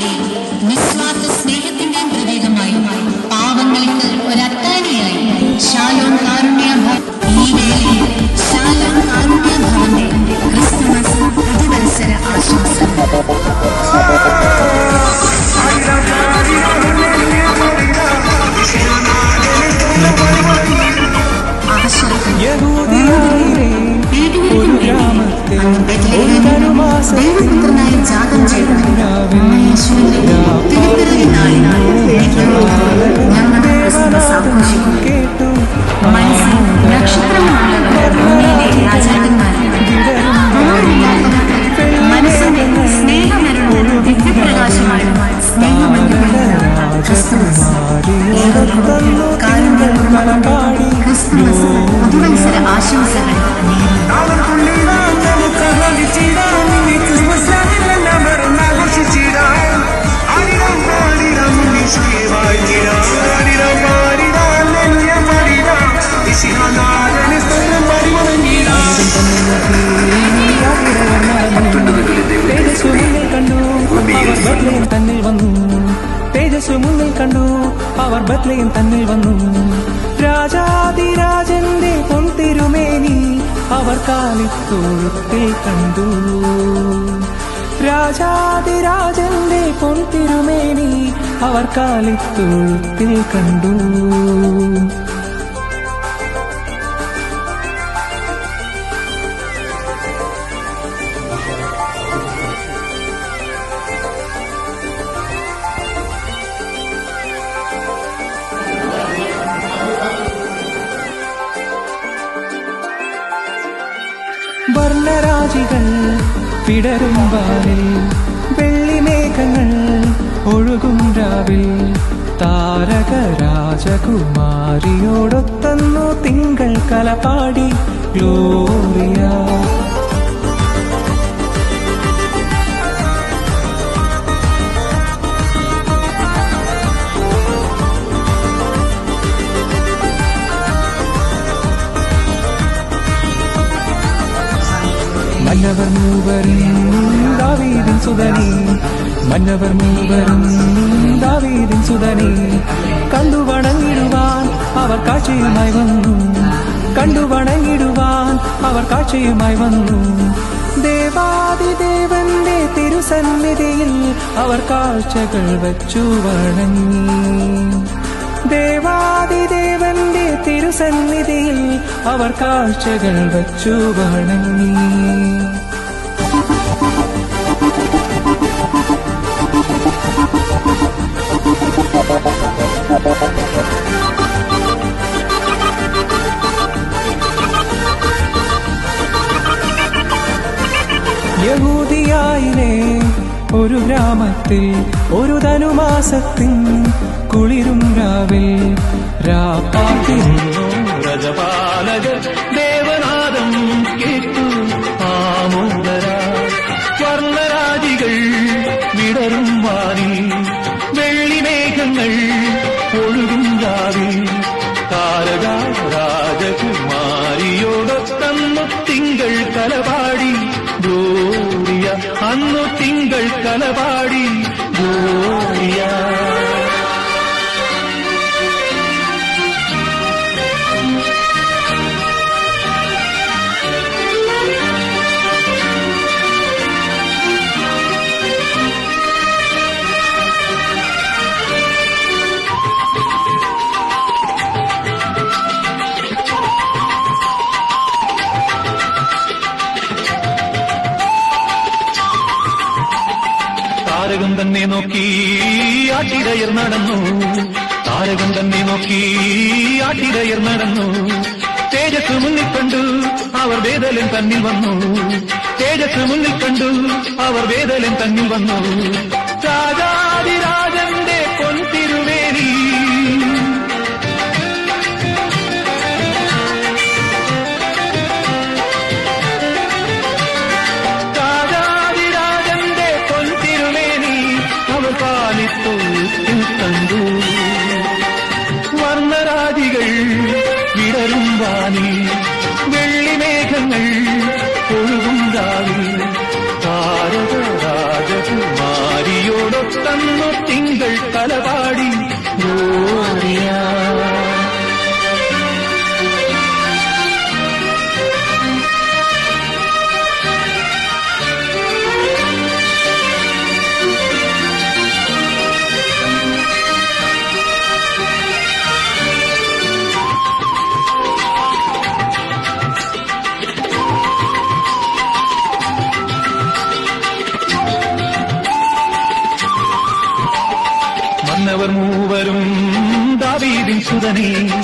കരുണയുടെയും നിസ്വാർത്ഥ സ്നേഹത്തിന്റെയും പ്രതീകമായി. പാവങ്ങൾക്ക് ഒരത്താനിയായി. ശാലോം കാരുണ്യ ഈ വേളയിൽ ശാലോം കാരുണ്യ ഭവന്റെ ക്രിസ്തുമസ് പുതുവത്സര ധനുമാസത്തിൽ ദൈവപുത്രനായി ജാതം ചെയ്തവൻ ക്രിസ്തുമസ് പുതുവത്സര ആശംസകൾ നേരുന്നു ബത്ലയും തന്നിൽ വന്നു. തേജസ് മുന്നിൽ കണ്ടു. അവർ ബത്ലയും തന്നിൽ വന്നു. രാജാതിരാജന്റെ പൊന്തിരുമേനി അവർ കാലിത്തൊഴുത്തിൽ കണ്ടു. രാജാതിരാജന്റെ പൊന്തിരുമേനി അവർ കാലിത്തൊഴുത്തിൽ കണ്ടു. വർണരാജികൾ പിടരും വാനിൽ വെള്ളിമേഘങ്ങൾ ഒഴുകും രാവിൽ. താരക രാജകുമാരിയോടൊത്തന്നു തിങ്കൾ കലപാടി ഗ്ലോറിയ. മന്നവർ മൂവരും ദാവീദിൻ സുതനി. മന്നവർ മൂവരും ദാവീദിൻ സുതനി. കണ്ടു വണങ്ങിടുവാൻ അവർ കാഴ്ചയുമായി വന്നു. കണ്ടു വണങ്ങിടുവാൻ അവർ കാഴ്ചയുമായി വന്നു. ദേവാദിദേവന്റെ തിരുസന്നിധിയിൽ അവർ കാഴ്ചകൾ വച്ചു വണങ്ങി. ദേവാദിദേവന്റെ തിരുസന്നിധിയിൽ അവർ കാഴ്ചകൾ വച്ചു വണങ്ങി. യഹൂദിയായിലെ ഒരു ഗ്രാമത്തിൽ ഒരു ധനുമാസത്തിൻ കുളിരും രാവിൽ രാപ്പാത്തിരുന്നു രജപാലകർ വിടരും വാരി വെള്ളിമേഘങ്ങൾ ഒഴുകും രാവിൽ താരക രാജകുമാരിയോടൊത്തന്നു തിങ്കൾ കലപാടി ഗോറിയ അന്നു തിങ്കൾ കലപാടി ഗോറിയ താരകം തന്നെ നോക്കി ആട്ടിടയർ നടന്നു. താരകം തന്നെ നോക്കി ആട്ടിടയർ നടന്നു. തേജസ് മുന്നിൽ കണ്ടു അവർ വേദലൻ തന്നിൽ വന്നു. തേജസ് മുന്നിൽ കണ്ടു അവർ വേദലൻ തന്നിൽ വന്നു. രാജാതിരാജന്റെ വെള്ളിമേഘങ്ങൾ ഒഴുകും രാവിൽ താരക രാജകുമാരിയോടൊത്ത തന്നു തിങ്കൾ മന്നവർ മൂവരും ദാവീദിൻ സുതനേ